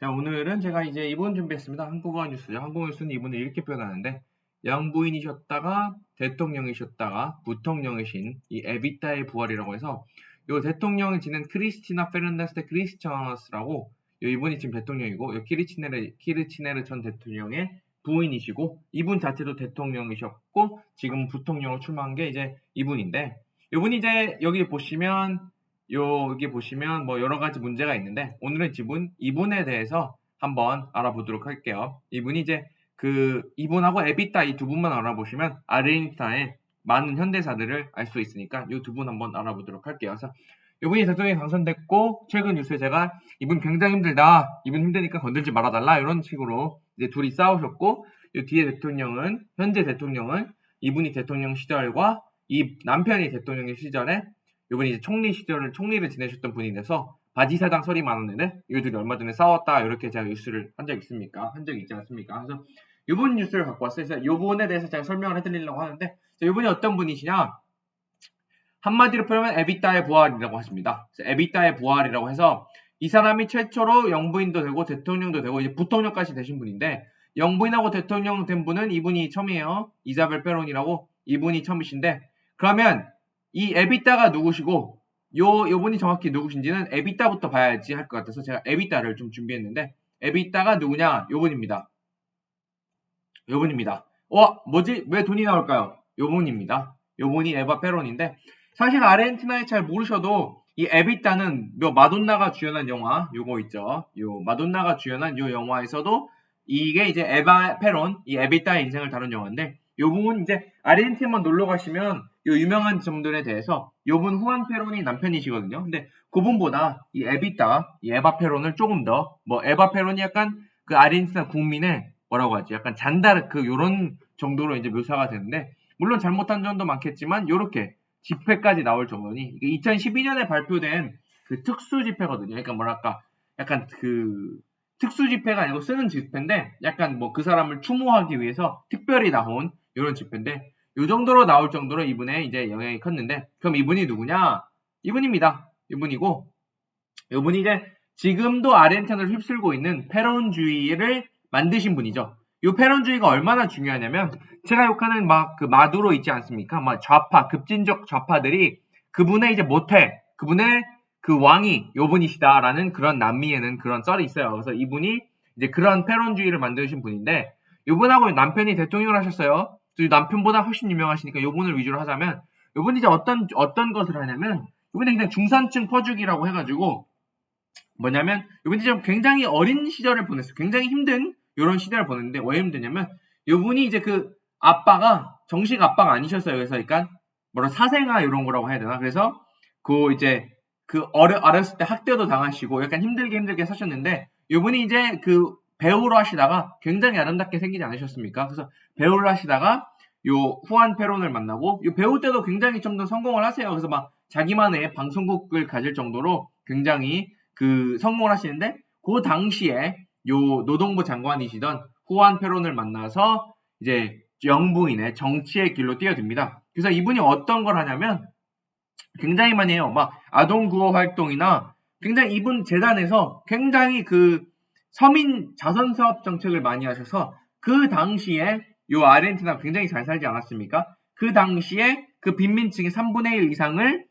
자, 오늘은 제가 이제 이분 준비했습니다. 한국어 뉴스죠. 한국어 뉴스는 이분을 이렇게 표현하는데, 영부인이셨다가 대통령이셨다가 부통령이신 이 에비타의 부활이라고 해서 요 대통령을 지낸 크리스티나 페르난데스 데 크리스처스라고 요 이분이 지금 대통령이고 요 키르치네르 키르치네르 전 대통령의 부인이시고 이분 자체도 대통령이셨고 지금 부통령을 출마한 게 이제 이분인데 이분이 이제 여기 보시면 요 여기 보시면 뭐 여러 가지 문제가 있는데 오늘은 지분 이분에 대해서 한번 알아보도록 할게요. 이분이 이제 그 이분하고 에비타 이 두 분만 알아보시면 아르헨티나의 많은 현대사들을 알 수 있으니까 이 두 분 한번 알아보도록 할게요. 그래서 이분이 대통령이 당선됐고 최근 뉴스에 제가 이분 굉장히 힘들다, 이분 힘드니까 건들지 말아달라 이런 식으로 이제 둘이 싸우셨고 이 뒤에 대통령은 현재 대통령은 이분이 대통령 시절과 이 남편이 대통령 시절에 이분이 이제 총리 시절을 총리를 지내셨던 분이 돼서 바지사장 설이 많았는데 이들이 얼마 전에 싸웠다 이렇게 제가 뉴스를 한 적 있습니까? 한 적이 있지 않습니까? 그래서 이분 뉴스를 갖고 왔어요. 그래서 이분에 대해서 제가 설명을 해드리려고 하는데 이분이 어떤 분이시냐? 한마디로 표현하면 에비타의 부활이라고 하십니다. 에비타의 부활이라고 해서 이 사람이 최초로 영부인도 되고 대통령도 되고 이제 부통령까지 되신 분인데 영부인하고 대통령 된 분은 이분이 처음이에요. 이자벨 페론이라고 이분이 처음이신데 그러면 이 에비타가 누구시고 요 요분이 정확히 누구신지는 에비타부터 봐야지 할 것 같아서 제가 에비타를 좀 준비했는데 에비타가 누구냐? 요분입니다. 요분입니다. 와 뭐지? 왜 돈이 나올까요? 요분입니다. 요분이 에바 페론인데 사실 아르헨티나에 잘 모르셔도 이 에비타는 요 마돈나가 주연한 영화 요거 있죠. 요 마돈나가 주연한 요 영화에서도 이게 이제 에바 페론 이 에비타의 인생을 다룬 영화인데 요 부분 이제 아르헨티나만 놀러 가시면 요 유명한 점들에 대해서 요분 후안 페론이 남편이시거든요. 근데 그분보다 이 에비타, 이 에바 페론을 조금 더 뭐 에바 페론이 약간 그 아르헨티나 국민의 뭐라고 하지? 약간 잔다르크 요런 정도로 이제 묘사가 되는데 물론 잘못한 점도 많겠지만 요렇게 집회까지 나올 정도니 이게 2012년에 발표된 그 특수 집회거든요. 그러니까 뭐랄까 약간 그 특수 집회가 아니고 쓰는 집회인데 약간 뭐 그 사람을 추모하기 위해서 특별히 나온 이런 집회인데 요 정도로 나올 정도로 이분의 이제 영향이 컸는데 그럼 이분이 누구냐? 이분입니다. 이분이고 이분이 이제 지금도 아르헨티나를 휩쓸고 있는 페론주의를 만드신 분이죠. 이 페론주의가 얼마나 중요하냐면 제가 욕하는 막 그 마두로 있지 않습니까? 막 좌파 급진적 좌파들이 그분의 이제 모태 그분의 그 왕이 요분이시다라는 그런 남미에는 그런 썰이 있어요. 그래서 이분이 이제 그런 페론주의를 만드신 분인데 요분하고 남편이 대통령을 하셨어요. 또 남편보다 훨씬 유명하시니까 요분을 위주로 하자면 요분이 이제 어떤 어떤 것을 하냐면 요분이 그냥 중산층 퍼주기라고 해가지고 뭐냐면 요분이 좀 굉장히 어린 시절을 보냈어요. 굉장히 힘든 이런 시대를 보냈는데 왜 힘드냐면 요분이 이제 그 아빠가 정식 아빠가 아니셨어요. 그래서 그러니까 뭐라 사생아 이런 거라고 해야 되나? 그래서 그 이제 그 어려 어렸을 때 학대도 당하시고 약간 힘들게 힘들게 사셨는데 요분이 이제 그 배우로 하시다가 굉장히 아름답게 생기지 않으셨습니까? 그래서 배우를 하시다가 요 후안 페론을 만나고 요 배우 때도 굉장히 좀 더 성공을 하세요. 그래서 막 자기만의 방송국을 가질 정도로 굉장히 그 성공을 하시는데 그 당시에 요 노동부 장관이시던 후안 페론을 만나서 이제 영부인의 정치의 길로 뛰어듭니다. 그래서 이분이 어떤 걸 하냐면 굉장히 많이 해요. 막 아동 구호 활동이나 굉장히 이분 재단에서 굉장히 그 서민 자선 사업 정책을 많이 하셔서 그 당시에 요 아르헨티나 굉장히 잘 살지 않았습니까? 그 당시에 그 빈민층의 3분의 1 이상을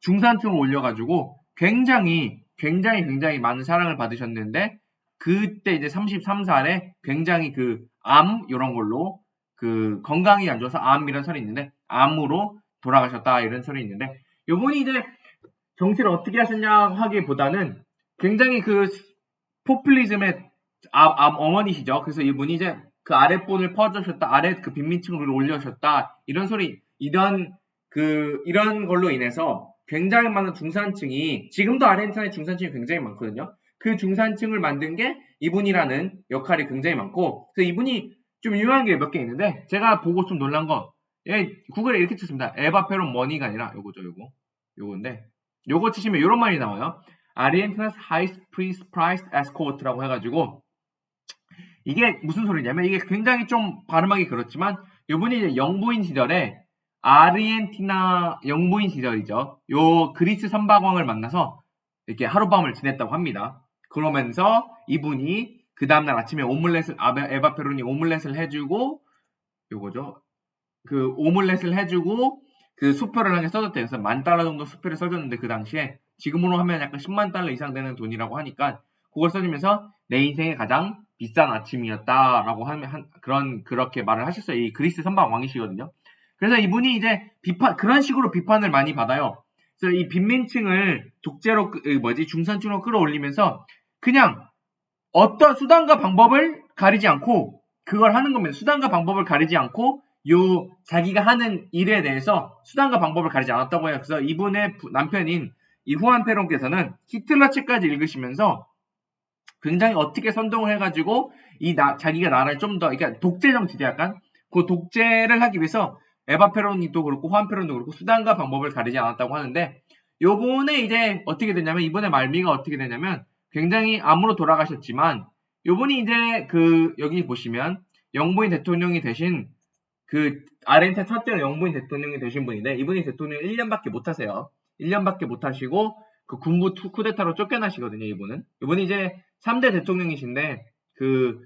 중산층으로 올려가지고 굉장히 굉장히 굉장히 많은 사랑을 받으셨는데 그때 이제 33살에 굉장히 그 암 이런 걸로 그 건강이 안 좋아서 암이라는 설이 있는데 암으로 돌아가셨다 이런 설이 있는데 요분이 이제 정치를 어떻게 하셨냐 하기보다는 굉장히 그 포퓰리즘의 암, 암 어머니시죠. 그래서 이분이 이제 그 아랫분을 퍼주셨다, 아래 그 빈민층을 올려셨다 이런 소리 이런 그 이런 걸로 인해서 굉장히 많은 중산층이 지금도 아르헨티나의 중산층이 굉장히 많거든요. 그 중산층을 만든 게 이분이라는 역할이 굉장히 많고 그래서 이분이 좀 유명한 게 몇 개 있는데 제가 보고 좀 놀란 거 예, 구글에 이렇게 쳤습니다. 에바페론 머니가 아니라 요거죠, 요거. 요건데 요거 치시면 이런 말이 나와요. 아르헨티나's highest price escort라고 해가지고 이게 무슨 소리냐면 이게 굉장히 좀 발음하기 그렇지만 이분이 이제 영부인 시절에 아르헨티나 영부인 시절이죠. 요 그리스 선박왕을 만나서 이렇게 하룻밤을 지냈다고 합니다. 그러면서 이분이 그 다음날 아침에 오믈렛을 에바 페론이 오믈렛을 해주고 요거죠. 그 오믈렛을 해주고 그 수표를 하게 써줬대요. 그래서 만 달러 정도 수표를 써줬는데 그 당시에 지금으로 하면 약간 10만 달러 이상 되는 돈이라고 하니까 그걸 써주면서 내 인생의 가장 비싼 아침이었다라고 하면 한- 그런 그렇게 말을 하셨어요. 이 그리스 선박 왕이시거든요. 그래서 이분이 이제 비판 그런 식으로 비판을 많이 받아요. 그래서 이 빈민층을 독재로 끄- 이 뭐지 중산층으로 끌어올리면서 그냥 어떤 수단과 방법을 가리지 않고 그걸 하는 겁니다. 수단과 방법을 가리지 않고 요 자기가 하는 일에 대해서 수단과 방법을 가리지 않았다고 해요. 그래서 이분의 부- 남편인 이 후안 페론께서는 히틀러 책까지 읽으시면서 굉장히 어떻게 선동을 해가지고 이 나, 자기가 나라를 좀 더 그러니까 독재 정치제 약간 그 독재를 하기 위해서 에바 페론이도 그렇고 후안 페론도 그렇고 수단과 방법을 가리지 않았다고 하는데 요번에 이제 어떻게 되냐면 이번에 말미가 어떻게 되냐면 굉장히 암으로 돌아가셨지만 요번이 이제 그 여기 보시면 영부인 대통령이 되신 그 아렌테 첫째로 영부인 대통령이 되신 분인데 이분이 대통령 1년밖에 못 하세요. 1년밖에 못 하시고 그 군부 투- 쿠데타로 쫓겨나시거든요, 이분은. 이분이 이제 3대 대통령이신데 그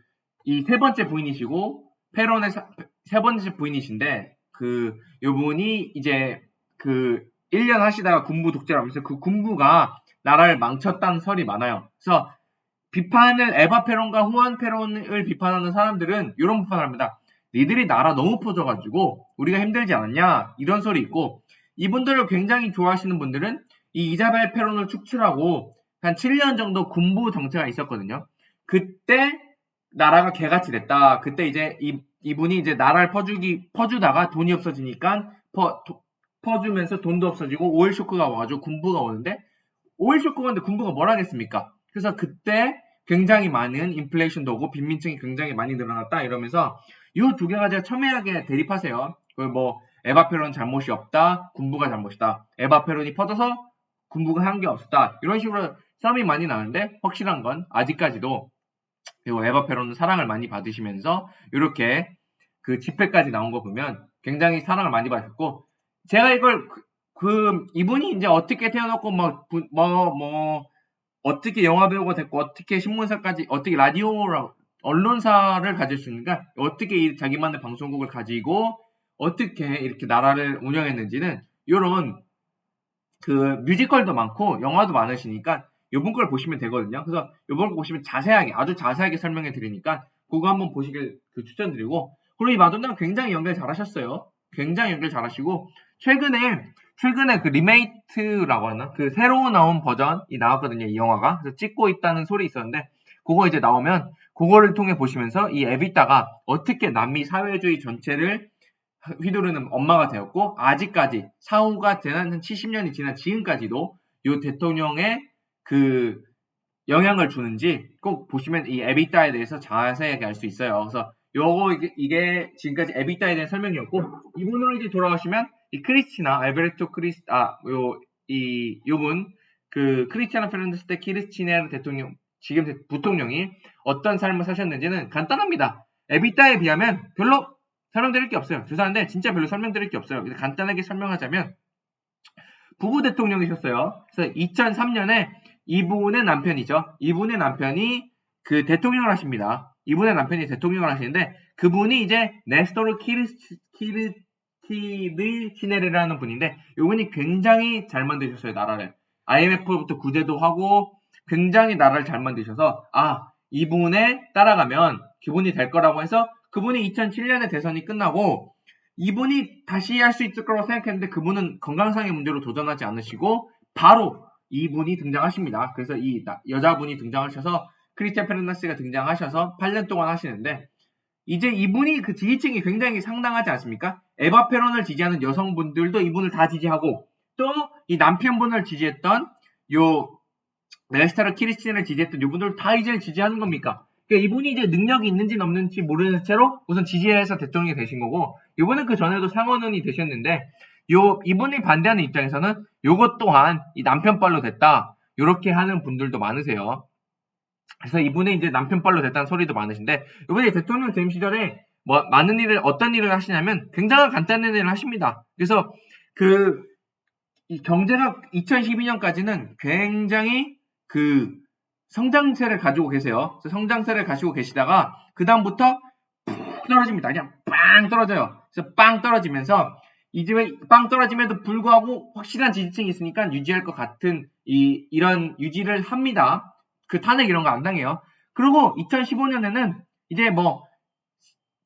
이 세 번째 부인이시고 페론의 사- 세 번째 부인이신데 그 요분이 이제 그 1년 하시다가 군부 독재를 하면서 그 군부가 나라를 망쳤다는 설이 많아요. 그래서 비판을 에바 페론과 후안 페론을 비판하는 사람들은 이런 비판을 합니다. 니들이 나라 너무 퍼져가지고 우리가 힘들지 않았냐 이런 소리 있고 이분들을 굉장히 좋아하시는 분들은 이 이자벨 페론을 축출하고 한 7년 정도 군부 정체가 있었거든요. 그때 나라가 개같이 됐다. 그때 이제 이, 이분이 이제 나라를 퍼주기 퍼주다가 돈이 없어지니까 퍼, 도- 퍼주면서 돈도 없어지고 오일 쇼크가 와가지고 군부가 오는데 오일 쇼크가 오는데 군부가 뭘 하겠습니까? 그래서 그때 굉장히 많은 인플레이션도 오고 빈민층이 굉장히 많이 늘어났다 이러면서 이 두 개가 제가 첨예하게 대립하세요. 그뭐 에바페론 잘못이 없다, 군부가 잘못이다. 에바페론이 퍼져서 군부가 한 게 없었다. 이런 식으로 싸움이 많이 나는데 확실한 건 아직까지도 그리고 에바페론은 사랑을 많이 받으시면서 이렇게 그 집회까지 나온 거 보면 굉장히 사랑을 많이 받았고 제가 이걸 그, 그 이분이 이제 어떻게 태어났고 뭐뭐뭐 어떻게 영화 배우가 됐고 어떻게 신문사까지 어떻게 라디오 언론사를 가질 수 있는가 어떻게 이 자기만의 방송국을 가지고 어떻게 이렇게 나라를 운영했는지는 이런 그 뮤지컬도 많고 영화도 많으시니까 요번 걸 보시면 되거든요. 그래서 요번 걸 보시면 자세하게 아주 자세하게 설명해 드리니까 그거 한번 보시길 그 추천드리고 그리고 이 마돈나가 굉장히 연기를 잘하셨어요. 굉장히 연기를 잘하시고 최근에 최근에 그 리메이트라고 하나 그 새로 나온 버전이 나왔거든요. 이 영화가 그래서 찍고 있다는 소리 있었는데 그거 이제 나오면 그거를 통해 보시면서 이 에비타가 어떻게 남미 사회주의 전체를 휘두르는 엄마가 되었고 아직까지 사후가 지난 한 70년이 지난 지금까지도 이 대통령의 그 영향을 주는지 꼭 보시면 이 에비타에 대해서 자세하게 알 수 있어요. 그래서 요거 이게, 이게 지금까지 에비타에 대한 설명이었고 이분으로 이제 돌아가시면 이 크리스티나 알베르토 크리스 아요이 요분 그 크리스티아나 페르난데스 때 키르치네르 대통령 지금 대- 부통령이 어떤 삶을 사셨는지는 간단합니다. 에비타에 비하면 별로 설명드릴 게 없어요. 죄송한데 진짜 별로 설명드릴 게 없어요. 간단하게 설명하자면 부부 대통령이셨어요. 그래서 2003년에 이분의 남편이죠. 이분의 남편이 그 대통령을 하십니다. 이분의 남편이 대통령을 하시는데 그분이 이제 네스토르 키르 키르 키르 치네르라는 분인데 이분이 굉장히 잘 만드셨어요 나라를. IMF부터 구제도 하고 굉장히 나라를 잘 만드셔서 아 이분에 따라가면 기분이 될 거라고 해서 그분이 2007년에 대선이 끝나고 이분이 다시 할 수 있을 거라고 생각했는데 그분은 건강상의 문제로 도전하지 않으시고 바로 이분이 등장하십니다. 그래서 이 나- 여자분이 등장하셔서 크리스티안 페르나스가 등장하셔서 8년 동안 하시는데 이제 이분이 그 지지층이 굉장히 상당하지 않습니까? 에바 페론을 지지하는 여성분들도 이분을 다 지지하고 또 이 남편분을 지지했던 요 네스타르 키리스틴을 지지했던 이분들 다 이제 지지하는 겁니까? 그러니까 이분이 이제 능력이 있는지 없는지 모르는 채로 우선 지지해서 대통령이 되신 거고 이분은 그 전에도 상원원이 되셨는데 요 이분이 반대하는 입장에서는 요것 또한 이 남편빨로 됐다 이렇게 하는 분들도 많으세요. 그래서 이분이 이제 남편빨로 됐다는 소리도 많으신데 이번에 대통령 된 시절에 뭐 많은 일을 어떤 일을 하시냐면 굉장히 간단한 일을 하십니다. 그래서 그이 경제가 2012년까지는 굉장히 그 성장세를 가지고 계세요. 성장세를 가지고 계시다가 그 다음부터 푹 떨어집니다. 그냥 빵 떨어져요. 그래서 빵 떨어지면서 이 집에 빵 떨어짐에도 불구하고 확실한 지지층이 있으니까 유지할 것 같은 이 이런 유지를 합니다. 그 탄핵 이런 거 안 당해요. 그리고 2015년에는 이제 뭐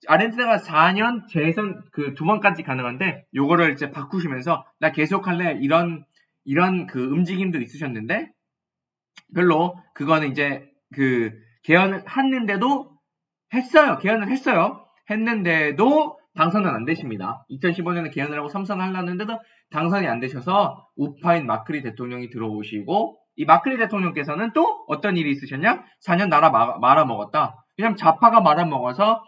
아르헨티나가 4년 재선 그 두 번까지 가능한데 요거를 이제 바꾸시면서 나 계속할래 이런 이런 그 움직임도 있으셨는데 별로 그거는 이제 그 개헌을 했는데도 했어요. 개헌을 했어요. 했는데도 당선은 안 되십니다. 2015년에 개헌을 하고 3선 하려는데도 당선이 안 되셔서 우파인 마크리 대통령이 들어오시고 이 마크리 대통령께서는 또 어떤 일이 있으셨냐? 4년 나라 마- 말아먹었다. 왜냐면 좌파가 말아먹어서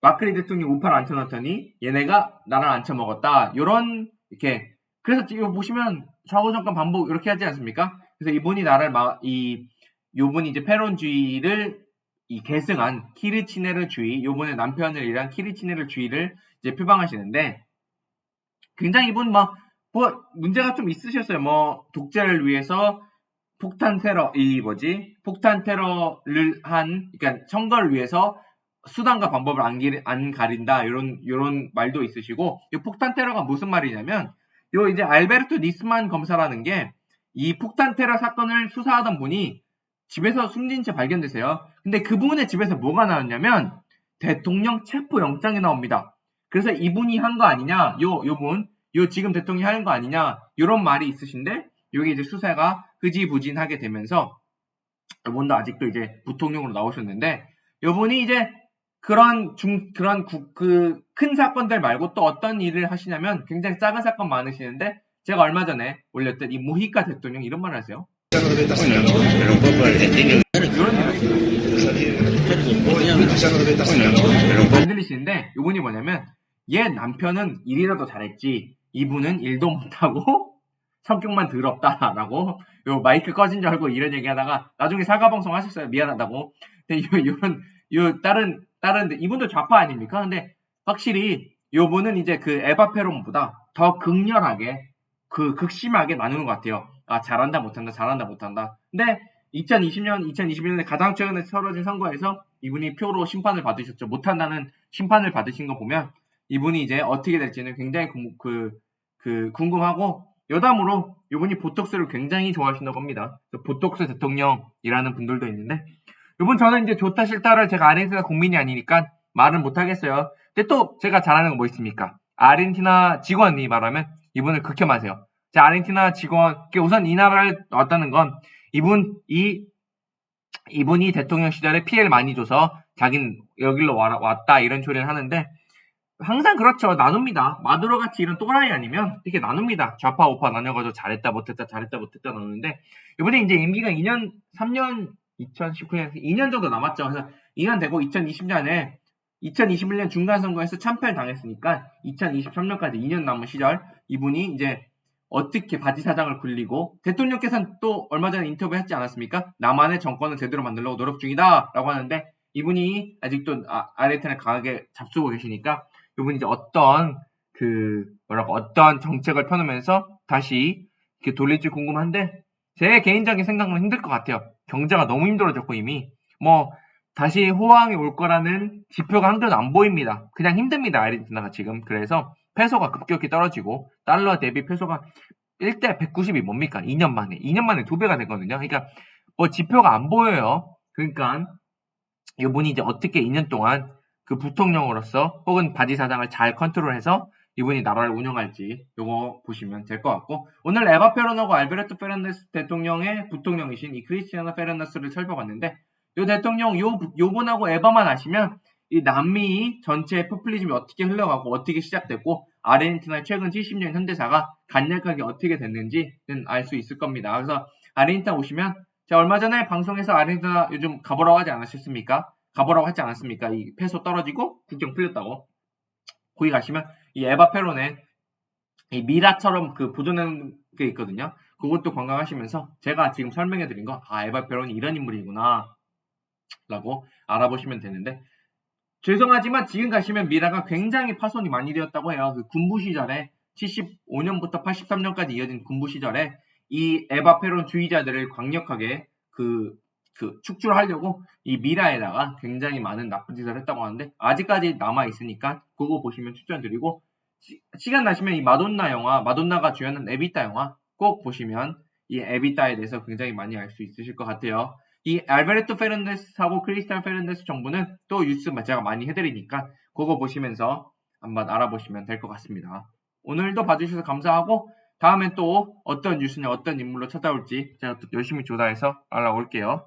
마크리 대통령 우파를 앉혀놨더니 얘네가 나라를 앉혀먹었다. 요런 이렇게 그래서 이거 보시면 좌우 정권 반복 이렇게 하지 않습니까? 그래서 이분이 나라를 막, 이, 요분이 이제 페론주의를 이 계승한 키르치네르 주의, 요번에 남편을 일한 키르치네르 주의를 이제 표방하시는데, 굉장히 이분 막, 뭐, 문제가 좀 있으셨어요. 뭐, 독재를 위해서 폭탄 테러, 이 뭐지? 폭탄 테러를 한, 그러니까 선거를 위해서 수단과 방법을 안, 기- 안 가린다. 요런, 요런 말도 있으시고, 이 폭탄 테러가 무슨 말이냐면, 요 이제 알베르토 니스만 검사라는 게 이 폭탄 테러 사건을 수사하던 분이 집에서 숨진 채 발견되세요. 근데 그분의 집에서 뭐가 나왔냐면 대통령 체포 영장이 나옵니다. 그래서 이분이 한 거 아니냐, 요 요분, 요 지금 대통령이 하는 거 아니냐, 요런 말이 있으신데 여기 이제 수사가 흐지부진하게 되면서 요분도 아직도 이제 부통령으로 나오셨는데 요분이 이제 그런 중 그런 그 큰 사건들 말고 또 어떤 일을 하시냐면 굉장히 작은 사건 많으시는데 제가 얼마 전에 올렸던 이 무히카 대통령 이런 말을 하세요. 이런 안 들리시는데 이분이 뭐냐면 얘 남편은 일이라도 잘했지 이분은 일도 못하고 성격만 더럽다라고 요 마이크 꺼진 줄 알고 이런 얘기하다가 나중에 사과 방송 하셨어요. 미안하다고. 요런 요 다른 다른 이분도 좌파 아닙니까? 근데 확실히 요분은 이제 그 에바페론보다 더 극렬하게 그 극심하게 나누는 것 같아요 아 잘한다 못한다 잘한다 못한다 근데 2020년 2021년에 가장 최근에 벌어진 선거에서 이분이 표로 심판을 받으셨죠. 못한다는 심판을 받으신 거 보면 이분이 이제 어떻게 될지는 굉장히 궁- 그, 그 궁금하고 여담으로 이분이 보톡스를 굉장히 좋아하신다고 합니다. 보톡스 대통령이라는 분들도 있는데 이분 저는 이제 좋다 싫다를 제가 아르헨티나 국민이 아니니까 말은 못하겠어요. 근데 또 제가 잘하는 거 뭐 있습니까? 아르헨티나 직원이 말하면 이분을 극혐하세요. 자, 아르헨티나 직원, 우선 이 나라를 왔다는 건 이분, 이 이분이 대통령 시절에 피해를 많이 줘서 자기는 여기로 와- 왔다 이런 소리를 하는데 항상 그렇죠. 나눕니다. 마두로 같이 이런 또라이 아니면 이렇게 나눕니다. 좌파 우파 나뉘어가지고 잘했다 못했다 잘했다 못했다 나누는데 이번에 이제 임기가 2년 3년 2019년 2년 정도 남았죠. 그래서 2년 되고 2020년에 2021년 중간 선거에서 참패를 당했으니까 2023년까지 2년 남은 시절 이분이 이제 어떻게 바지 사장을 굴리고 대통령께서는 또 얼마 전에 인터뷰 했지 않았습니까? 나만의 정권을 제대로 만들려고 노력 중이다 라고 하는데 이분이 아직도 아, 아르헨티나를 강하게 잡수고 계시니까 이분이 이제 어떤 그 뭐라고 어떤 정책을 펴놓으면서 다시 이렇게 돌릴지 궁금한데 제 개인적인 생각은 힘들 것 같아요. 경제가 너무 힘들어졌고 이미 뭐 다시 호황이 올 거라는 지표가 한 개도 안 보입니다. 그냥 힘듭니다 아르헨티나가 지금 그래서 페소가 급격히 떨어지고 달러 대비 페소가 1대 190이 뭡니까? 2년 만에 2년 만에 두 배가 됐거든요. 그러니까 뭐 지표가 안 보여요. 그러니까 이분이 이제 어떻게 2년 동안 그 부통령으로서 혹은 바지 사장을 잘 컨트롤해서 이분이 나라를 운영할지 요거 보시면 될 것 같고 오늘 에바 페론하고 알베르토 페르나스 대통령의 부통령이신 이 크리스티아나 페르나스를 살펴봤는데 요 대통령 요 요분하고 에바만 아시면 이 남미 전체 포퓰리즘이 어떻게 흘러가고 어떻게 시작됐고 아르헨티나의 최근 70년 현대사가 간략하게 어떻게 됐는지는 알 수 있을 겁니다. 그래서 아르헨티나 오시면 제가 얼마 전에 방송에서 아르헨티나 요즘 가보라고 하지 않으셨습니까? 가보라고 하지 않았습니까? 이 페소 떨어지고 국경 풀렸다고. 거기 가시면 이 에바 페론의 이 미라처럼 그 보존한 게 있거든요. 그것도 관광하시면서 제가 지금 설명해 드린 거, 아, 에바 페론이 이런 인물이구나. 라고 알아보시면 되는데, 죄송하지만 지금 가시면 미라가 굉장히 파손이 많이 되었다고 해요. 그 군부 시절에 75년부터 83년까지 이어진 군부 시절에 이 에바 페론 주의자들을 강력하게 그 그 축출하려고 이 미라에다가 굉장히 많은 나쁜 짓을 했다고 하는데 아직까지 남아 있으니까 그거 보시면 추천드리고 시, 간 나시면 이 마돈나 영화 마돈나가 주연한 에비타 영화 꼭 보시면 이 에비타에 대해서 굉장히 많이 알 수 있으실 것 같아요. 이 알베르토 페른데스하고 크리스탈 페른데스 정보는 또 뉴스 제가 많이 해드리니까 그거 보시면서 한번 알아보시면 될 것 같습니다. 오늘도 봐주셔서 감사하고 다음엔 또 어떤 뉴스냐 어떤 인물로 찾아올지 제가 또 열심히 조사해서 알아올게요.